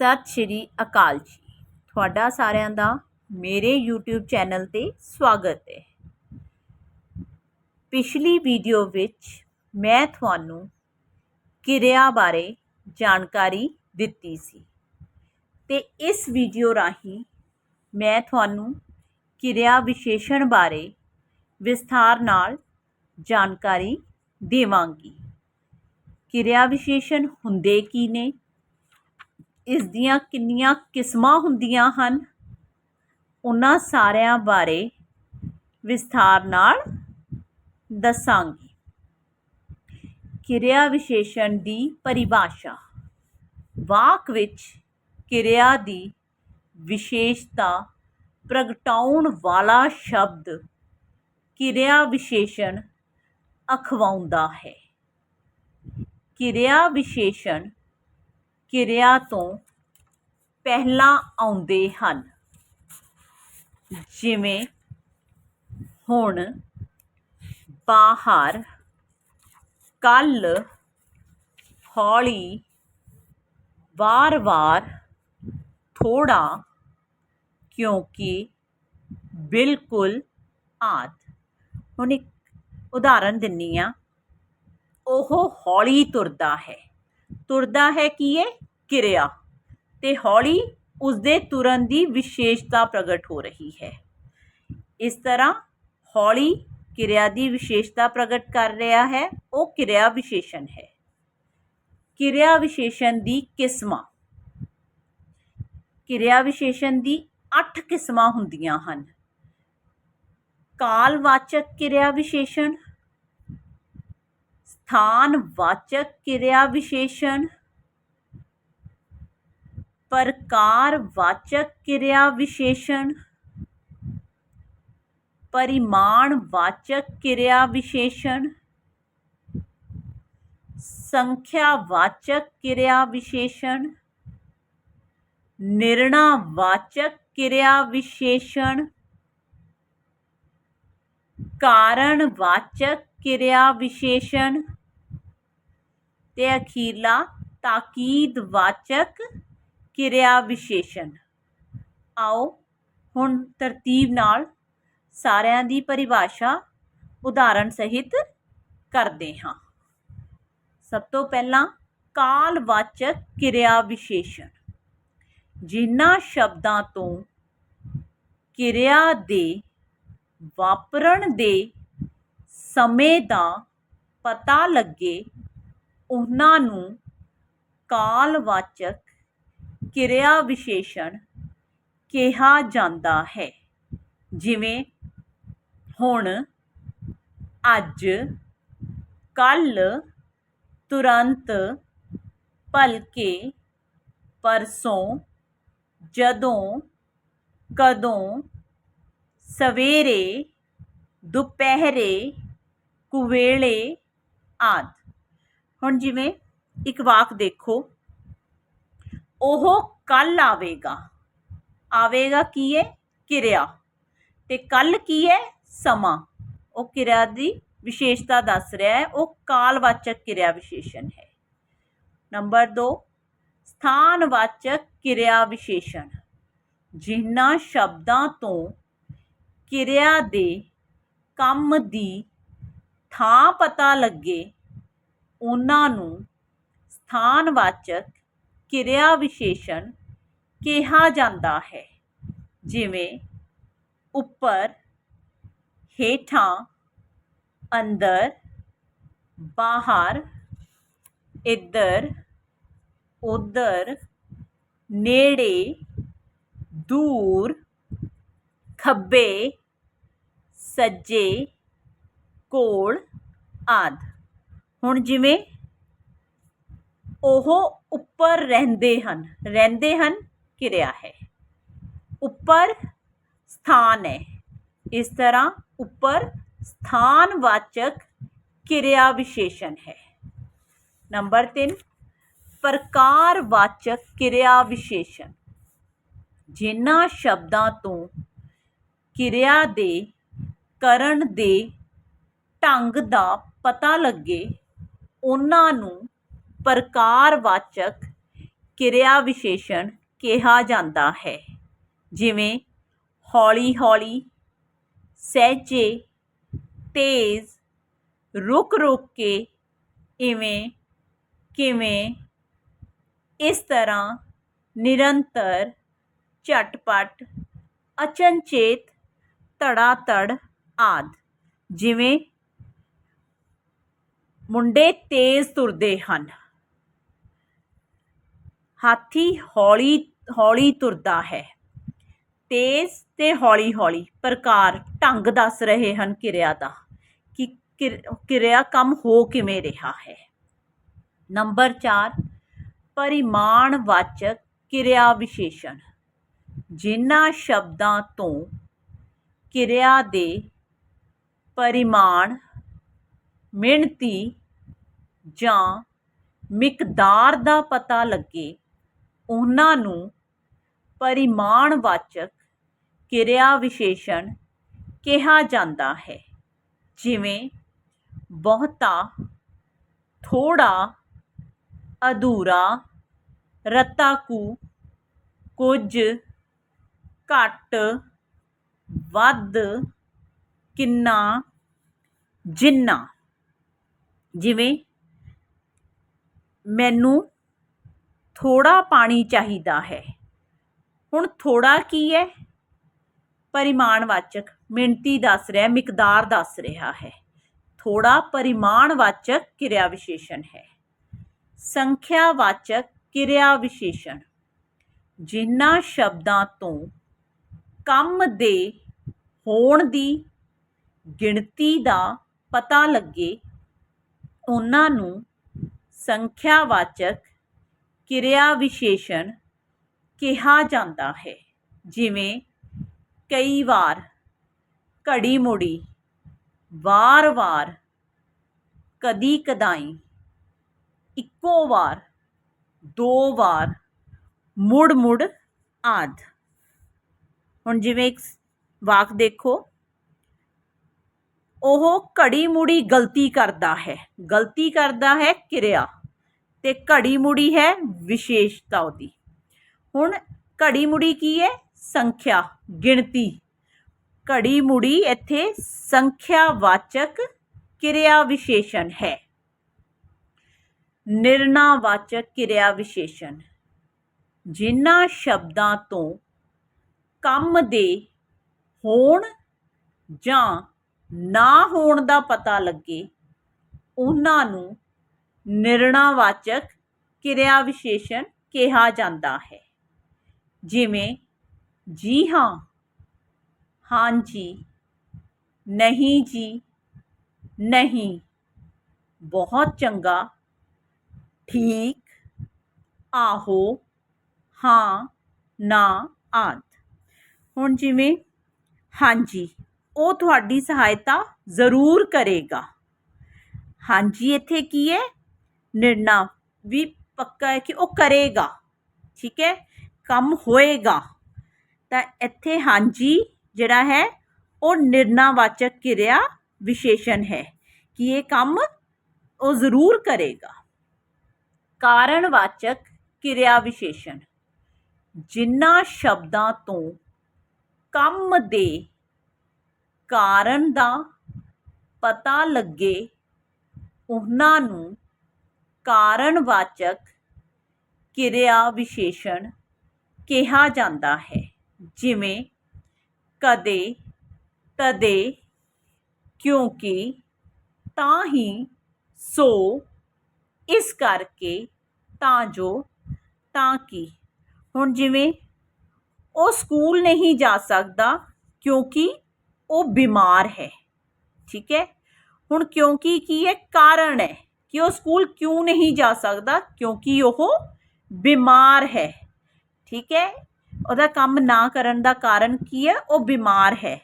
ਸਤਿ ਸ਼੍ਰੀ ਅਕਾਲ ਜੀ। ਤੁਹਾਡਾ ਸਾਰਿਆਂ ਦਾ ਮੇਰੇ YouTube ਚੈਨਲ ਤੇ ਸਵਾਗਤ ਹੈ। ਪਿਛਲੀ ਵੀਡੀਓ ਵਿੱਚ ਮੈਂ ਤੁਹਾਨੂੰ ਕਿਰਿਆ ਬਾਰੇ ਜਾਣਕਾਰੀ ਦਿੱਤੀ ਸੀ ਤੇ ਇਸ ਵੀਡੀਓ ਰਾਹੀਂ ਮੈਂ ਤੁਹਾਨੂੰ ਕਿਰਿਆ ਵਿਸ਼ੇਸ਼ਣ ਬਾਰੇ ਵਿਸਥਾਰ ਨਾਲ ਜਾਣਕਾਰੀ ਦੇਵਾਂਗੀ। ਕਿਰਿਆ ਵਿਸ਼ੇਸ਼ਣ ਹੁੰਦੇ ਕੀ ਨੇ? ਇਸ ਦੀਆਂ ਕਿੰਨੀਆਂ ਕਿਸਮਾਂ ਹੁੰਦੀਆਂ ਹਨ? ਉਹਨਾਂ ਸਾਰਿਆਂ ਬਾਰੇ ਵਿਸਥਾਰ ਨਾਲ ਦੱਸਾਂਗੀ। ਕਿਰਿਆ ਵਿਸ਼ੇਸ਼ਣ ਦੀ ਪਰਿਭਾਸ਼ਾ। ਵਾਕ ਵਿੱਚ ਕਿਰਿਆ ਦੀ ਵਿਸ਼ੇਸ਼ਤਾ ਪ੍ਰਗਟਾਉਣ ਵਾਲਾ ਸ਼ਬਦ ਕਿਰਿਆ ਵਿਸ਼ੇਸ਼ਣ ਅਖਵਾਉਂਦਾ ਹੈ। ਕਿਰਿਆ ਵਿਸ਼ੇਸ਼ਣ ਕਿਰਿਆ ਤੋਂ ਪਹਿਲਾਂ ਆਉਂਦੇ ਹਨ। ਜਿਵੇਂ ਹੁਣ ਬਾਹਰ ਕੱਲ ਹੌਲੀ ਵਾਰ-ਵਾਰ ਥੋੜਾ ਕਿਉਂਕਿ ਬਿਲਕੁਲ ਆਦ। ਹੁਣ ਇੱਕ ਉਦਾਹਰਨ ਦਿੰਨੀ ਆ ਉਹ ਹੌਲੀ ਤੁਰਦਾ ਹੈ। ਤੁਰਦਾ ਹੈ ਕੀ ਹੈ ਕਿਰਿਆ। ਤੇ ਹੌਲੀ ਉਸਦੇ ਤੁਰਨ ਦੀ ਵਿਸ਼ੇਸ਼ਤਾ ਪ੍ਰਗਟ ਹੋ ਰਹੀ ਹੈ। ਇਸ ਤਰ੍ਹਾਂ ਹੌਲੀ ਕਿਰਿਆ ਦੀ ਵਿਸ਼ੇਸ਼ਤਾ ਪ੍ਰਗਟ ਕਰ ਰਿਹਾ ਹੈ, ਉਹ ਕਿਰਿਆ ਵਿਸ਼ੇਸ਼ਣ ਹੈ। ਕਿਰਿਆ ਵਿਸ਼ੇਸ਼ਣ ਦੀ ਕਿਸਮਾਂ। ਕਿਰਿਆ ਵਿਸ਼ੇਸ਼ਣ ਦੀ 8 ਕਿਸਮਾਂ ਹੁੰਦੀਆਂ ਹਨ। ਕਾਲਵਾਚਕ ਕਿਰਿਆ ਵਿਸ਼ੇਸ਼ਣ ਸਥਾਨਵਾਚਕ ਕਿਰਿਆ ਵਿਸ਼ੇਸ਼ਣ ਪ੍ਰਕਾਰਵਾਚਕ ਕਿਰਿਆ ਵਿਸ਼ੇਸ਼ਣ ਪਰਿਮਾਣਵਾਚਕ ਕਿਰਿਆ ਵਿਸ਼ੇਸ਼ਣ ਸੰਖਿਆਵਾਚਕ ਕਿਰਿਆ ਵਿਸ਼ੇਸ਼ਣ ਨਿਰਣਾਵਾਚਕ ਕਿਰਿਆ ਵਿਸ਼ੇਸ਼ਣ ਕਾਰਣਵਾਚਕ ਕਿਰਿਆ ਵਿਸ਼ੇਸ਼ਣ ਤੇ ਅਖੀਰਲਾ ਤਾਕੀਦਵਾਚਕ ਕਿਰਿਆ ਵਿਸ਼ੇਸ਼ਣ। ਆਓ ਹੁਣ ਤਰਤੀਬ ਨਾਲ ਸਾਰਿਆਂ ਦੀ ਪਰਿਭਾਸ਼ਾ ਉਦਾਹਰਣ ਸਹਿਤ ਕਰਦੇ ਹਾਂ। ਸਭ ਤੋਂ ਪਹਿਲਾਂ ਕਾਲਵਾਚਕ ਕਿਰਿਆ ਵਿਸ਼ੇਸ਼ਣ। ਜਿਨ੍ਹਾਂ ਸ਼ਬਦਾਂ ਤੋਂ ਕਿਰਿਆ ਦੇ ਵਾਪਰਨ ਦੇ ਸਮੇਂ ਦਾ ਪਤਾ ਲੱਗੇ ਉਹਨਾਂ ਨੂੰ ਕਾਲਵਾਚਕ ਕਿਰਿਆ ਵਿਸ਼ੇਸ਼ਣ ਕਿਹਾ ਜਾਂਦਾ ਹੈ। ਜਿਵੇਂ ਹੁਣ ਅੱਜ ਕੱਲ੍ਹ ਤੁਰੰਤ ਭਲਕੇ ਪਰਸੋਂ ਜਦੋਂ ਕਦੋਂ ਸਵੇਰੇ, ਦੁਪਹਿਰੇ, ਕੁਵੇਲੇ ਆਦਿ। ਹੁਣ ਜਿਵੇਂ ਇੱਕ ਵਾਕ ਦੇਖੋ, ਉਹ ਕੱਲ ਆਵੇਗਾ। ਆਵੇਗਾ ਕੀ ਹੈ ਕਿਰਿਆ। ਤੇ ਕੱਲ ਕੀ ਹੈ ਸਮਾਂ। ਉਹ ਕਿਰਿਆ ਦੀ ਵਿਸ਼ੇਸ਼ਤਾ ਦੱਸ ਰਿਹਾ ਹੈ। ਉਹ ਕਾਲਵਾਚਕ ਕਿਰਿਆ ਵਿਸ਼ੇਸ਼ਣ ਹੈ। ਨੰਬਰ 2 ਸਥਾਨਵਾਚਕ ਕਿਰਿਆ ਵਿਸ਼ੇਸ਼ਣ। ਜਿਨ੍ਹਾਂ ਸ਼ਬਦਾਂ ਤੋਂ ਕਿਰਿਆ ਦੇ ਕੰਮ ਦੀ ਥਾਂ ਪਤਾ ਲੱਗੇ ਉਹਨਾਂ ਨੂੰ ਸਥਾਨਵਾਚਕ ਕਿਰਿਆ ਵਿਸ਼ੇਸ਼ਣ ਕਿਹਾ ਜਾਂਦਾ ਹੈ। ਜਿਵੇਂ ਉੱਪਰ ਹੇਠਾਂ, ਅੰਦਰ, ਬਾਹਰ, ਇੱਧਰ, ਉੱਧਰ, ਨੇੜੇ, ਦੂਰ, ਖੱਬੇ, ਸੱਜੇ, ਕੋਲ ਆਦਿ। ਹੁਣ ਜਿਵੇਂ ਉਹ ਉੱਪਰ ਰਹਿੰਦੇ ਹਨ ਰਹਿੰਦੇ ਹਨ ਕਿਰਿਆ ਹੈ। ਉੱਪਰ ਸਥਾਨ ਹੈ। ਇਸ ਤਰ੍ਹਾਂ ਉੱਪਰ ਸਥਾਨਵਾਚਕ ਕਿਰਿਆ ਵਿਸ਼ੇਸ਼ਣ ਹੈ। ਨੰਬਰ 3 ਪ੍ਰਕਾਰਵਾਚਕ ਕਿਰਿਆ ਵਿਸ਼ੇਸ਼ਣ। ਜਿਨ੍ਹਾਂ ਸ਼ਬਦਾਂ ਤੋਂ ਕਿਰਿਆ ਦੇ ਕਰਨ ਦੇ ਢੰਗ ਦਾ ਪਤਾ ਲੱਗੇ ਉਹਨਾਂ ਨੂੰ ਪ੍ਰਕਾਰਵਾਚਕ ਕਿਰਿਆ ਵਿਸ਼ੇਸ਼ਣ ਕਿਹਾ ਜਾਂਦਾ ਹੈ। ਜਿਵੇਂ ਹੌਲੀ ਹੌਲੀ, ਸਹਿਜੇ, ਤੇਜ਼, ਰੁਕ ਰੁਕ ਕੇ, ਇਵੇਂ, ਕਿਵੇਂ, ਇਸ ਤਰ੍ਹਾਂ ਨਿਰੰਤਰ, ਝਟਪਟ, ਅਚਨਚੇਤ ਧੜਾ ਧੜ ਆਦਿ। ਜਿਵੇਂ ਮੁੰਡੇ ਤੇਜ਼ ਤੁਰਦੇ ਹਨ। ਹਾਥੀ ਹੌਲੀ ਹੌਲੀ ਤੁਰਦਾ ਹੈ। ਤੇਜ਼ ਤੇ ਹੌਲੀ ਹੌਲੀ ਪ੍ਰਕਾਰ ਢੰਗ ਦੱਸ ਰਹੇ ਹਨ ਕਿਰਿਆ ਦਾ ਕਿ ਕਿਰ- ਕਿਰਿਆ ਕੰਮ ਹੋ ਕਿਵੇਂ ਰਿਹਾ ਹੈ। ਨੰਬਰ 4 ਪਰਿਮਾਣਵਾਚਕ ਕਿਰਿਆ ਵਿਸ਼ੇਸ਼ਣ। ਜਿਨ੍ਹਾਂ ਸ਼ਬਦਾਂ ਤੋਂ ਕਿਰਿਆ ਦੇ ਪਰਿਮਾਣ ਮਿਣਤੀ ਜਾਂ ਮਿਕਦਾਰ ਦਾ ਪਤਾ ਲੱਗੇ, ਉਹਨਾਂ ਨੂੰ ਪਰਿਮਾਣਵਾਚਕ ਕਿਰਿਆ ਵਿਸ਼ੇਸ਼ਣ ਕਿਹਾ ਜਾਂਦਾ ਹੈ। ਜਿਵੇਂ ਬਹੁਤਾ ਥੋੜਾ ਅਧੂਰਾ ਰਤਾ ਕੁ ਕੁਝ, ਘੱਟ, ਵੱਧ, ਕਿੰਨਾ, ਜਿੰਨਾ। ਜਿਵੇਂ ਮੈਨੂੰ ਥੋੜ੍ਹਾ ਪਾਣੀ ਚਾਹੀਦਾ ਹੈ। ਹੁਣ ਥੋੜ੍ਹਾ ਕੀ ਹੈ? ਪਰਿਮਾਣਵਾਚਕ ਮਿਣਤੀ ਦੱਸ ਰਿਹਾ, ਮਿਕਦਾਰ ਦੱਸ ਰਿਹਾ ਹੈ। ਥੋੜਾ ਪਰਿਮਾਣਵਾਚਕ ਕਿਰਿਆ ਵਿਸ਼ੇਸ਼ਣ ਹੈ। ਸੰਖਿਆਵਾਚਕ ਕਿਰਿਆ ਵਿਸ਼ੇਸ਼ਣ ਜਿਨ੍ਹਾਂ ਸ਼ਬਦਾਂ ਤੋਂ ਕੰਮ ਦੇ ਹੋਣ ਦੀ ਗਿਣਤੀ ਦਾ ਪਤਾ ਲੱਗੇ ਉਹਨਾਂ ਨੂੰ ਸੰਖਿਆਵਾਚਕ ਕਿਰਿਆ ਵਿਸ਼ੇਸ਼ਣ ਕਿਹਾ ਜਾਂਦਾ ਹੈ। ਜਿਵੇਂ ਕਈ ਵਾਰ ਘੜੀ ਮੁੜੀ ਵਾਰ-ਵਾਰ ਕਦੀ ਕਦਾਈ ਇੱਕੋ ਵਾਰ, ਦੋ ਵਾਰ ਮੁੜ ਮੁੜ ਆਦ। ਹੁਣ ਜਿਵੇਂ ਇੱਕ ਵਾਕ ਦੇਖੋ। ਉਹ ਘੜੀ ਮੁੜੀ ਗਲਤੀ ਕਰਦਾ ਹੈ। ਗਲਤੀ ਕਰਦਾ ਹੈ ਕਿਰਿਆ ਤੇ ਘੜੀ ਮੁੜੀ ਹੈ ਵਿਸ਼ੇਸ਼ਤਾ ਉਹਦੀ। ਹੁਣ ਘੜੀ ਮੁੜੀ ਕੀ ਹੈ? ਸੰਖਿਆ, ਗਿਣਤੀ। ਘੜੀ ਮੁੜੀ ਇੱਥੇ ਸੰਖਿਆਵਾਚਕ ਕਿਰਿਆ ਵਿਸ਼ੇਸ਼ਣ ਹੈ। ਨਿਰਣਾਵਾਚਕ ਕਿਰਿਆ ਵਿਸ਼ੇਸ਼ਣ। ਜਿਨ੍ਹਾਂ ਸ਼ਬਦਾਂ ਤੋਂ ਕੰਮ ਦੇ ਹੋਣ ਜਾਂ ਨਾ ਹੋਣ ਦਾ ਪਤਾ ਲੱਗੇ, ਉਹਨਾਂ ਨੂੰ ਨਿਰਣਾਵਾਚਕ ਕਿਰਿਆ ਵਿਸ਼ੇਸ਼ਣ ਕਿਹਾ ਜਾਂਦਾ ਹੈ। ਜਿਵੇਂ, ਜੀ ਹਾਂ ਹਾਂਜੀ ਨਹੀਂ ਜੀ, ਨਹੀਂ, ਬਹੁਤ ਚੰਗਾ, ਠੀਕ, ਆਹੋ, ਹਾਂ, ਨਾ, ਆਦ। ਹੁਣ ਜਿਵੇਂ ਹਾਂਜੀ ਉਹ ਤੁਹਾਡੀ ਸਹਾਇਤਾ ਜ਼ਰੂਰ ਕਰੇਗਾ। ਹਾਂਜੀ, ਇੱਥੇ ਕੀ ਹੈ? ਨਿਰਣਾ ਵੀ ਪੱਕਾ ਹੈ ਕਿ ਉਹ ਕਰੇਗਾ। ਠੀਕ ਹੈ? ਕੰਮ ਹੋਏਗਾ। ਤਾਂ ਇੱਥੇ ਹਾਂਜੀ, ਜਿਹੜਾ ਹੈ, ਉਹ ਨਿਰਣਾਵਾਚਕ ਕਿਰਿਆ ਵਿਸ਼ੇਸ਼ਣ ਹੈ ਕਿ ਇਹ ਕੰਮ ਉਹ ਜ਼ਰੂਰ ਕਰੇਗਾ। ਕਾਰਣਵਾਚਕ ਕਿਰਿਆ ਵਿਸ਼ੇਸ਼ਣ। ਜਿਨ੍ਹਾਂ ਸ਼ਬਦਾਂ ਤੋਂ ਕੰਮ ਦੇ ਕਾਰਨ ਦਾ ਪਤਾ ਲੱਗੇ, ਉਹਨਾਂ ਨੂੰ ਕਾਰਣਵਾਚਕ ਕਿਰਿਆ ਵਿਸ਼ੇਸ਼ਣ ਕਿਹਾ ਜਾਂਦਾ ਹੈ। ਜਿਵੇਂ ਕਦੇ, ਤਦੇ, ਕਿਉਂਕਿ, ਤਾਂ ਹੀ, ਸੋ, ਇਸ ਕਰਕੇ, ਤਾਂ ਜੋ, ਤਾਂ ਕਿ। ਹੁਣ ਜਿਵੇਂ, ਉਹ ਸਕੂਲ ਨਹੀਂ ਜਾ ਸਕਦਾ ਕਿਉਂਕਿ ਉਹ ਬਿਮਾਰ ਹੈ। ਠੀਕ ਹੈ? ਹੁਣ ਕਿਉਂਕਿ ਕੀ ਹੈ? ਕਾਰਨ ਹੈ ਕਿ ਉਹ ਸਕੂਲ ਕਿਉਂ ਨਹੀਂ ਜਾ ਸਕਦਾ? ਕਿਉਂਕਿ ਉਹ ਬਿਮਾਰ ਹੈ। ਠੀਕ ਹੈ? ਉਹਦਾ ਕੰਮ ਨਾ ਕਰਨ ਦਾ ਕਾਰਨ ਕੀ ਹੈ? ਉਹ ਬਿਮਾਰ ਹੈ।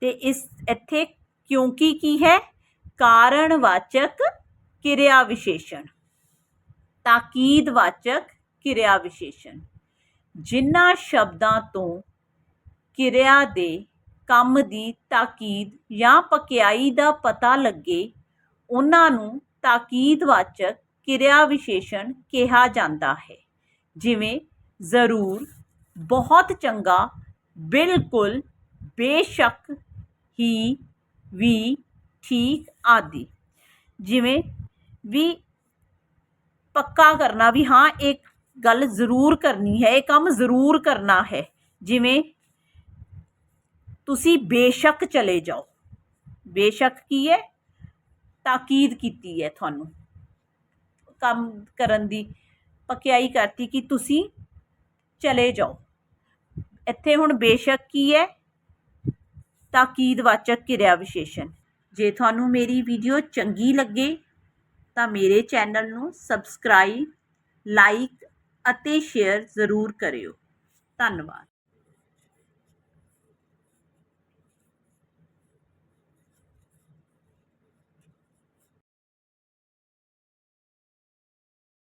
ਤੇ ਇਸ ਇੱਥੇ ਕਿਉਂਕਿ ਕੀ ਹੈ? ਕਾਰਣਵਾਚਕ ਕਿਰਿਆ ਵਿਸ਼ੇਸ਼ਣ ਤਾਕੀਦਵਾਚਕ ਕਿਰਿਆ ਵਿਸ਼ੇਸ਼ਣ ਜਿਨ੍ਹਾਂ ਸ਼ਬਦਾਂ ਤੋਂ ਕਿਰਿਆ ਦੇ ਕੰਮ ਦੀ ਤਾਕੀਦ ਜਾਂ ਪਕਿਆਈ ਦਾ ਪਤਾ ਲੱਗੇ, ਉਹਨਾਂ ਨੂੰ ਤਾਕੀਦਵਾਚਕ ਕਿਰਿਆ ਵਿਸ਼ੇਸ਼ਣ ਕਿਹਾ ਜਾਂਦਾ ਹੈ। ਜਿਵੇਂ, ਜ਼ਰੂਰ, ਬਹੁਤ ਚੰਗਾ, ਬਿਲਕੁਲ, ਬੇਸ਼ੱਕ, ਹੀ, ਵੀ, ਠੀਕ ਆਦਿ। ਜਿਵੇਂ, ਵੀ ਪੱਕਾ ਕਰਨਾ ਵੀ ਹਾਂ, ਇਹ ਗੱਲ ਜ਼ਰੂਰ ਕਰਨੀ ਹੈ, ਇਹ ਕੰਮ ਜ਼ਰੂਰ ਕਰਨਾ ਹੈ। ਜਿਵੇਂ ਤੁਸੀਂ ਬੇਸ਼ੱਕ ਚਲੇ ਜਾਓ। ਬੇਸ਼ੱਕ ਕੀ ਹੈ? ਤਾਕੀਦ ਕੀਤੀ ਹੈ ਤੁਹਾਨੂੰ। ਕੰਮ ਕਰਨ ਦੀ ਪਕਿਆਈ ਕਰਤੀ ਕਿ ਤੁਸੀਂ ਚਲੇ ਜਾਓ। ਇੱਥੇ ਹੁਣ ਬੇਸ਼ੱਕ ਕੀ ਹੈ? ਤਾਕੀਦਵਾਚਕ ਕਿਰਿਆ ਵਿਸ਼ੇਸ਼ਣ ਜੇ ਤੁਹਾਨੂੰ ਮੇਰੀ ਵੀਡੀਓ ਚੰਗੀ ਲੱਗੇ, ਤਾਂ ਮੇਰੇ ਚੈਨਲ ਨੂੰ ਸਬਸਕ੍ਰਾਈਬ, ਲਾਈਕ ਅਤੇ ਸ਼ੇਅਰ ਜ਼ਰੂਰ ਕਰਿਓ। ਧੰਨਵਾਦ।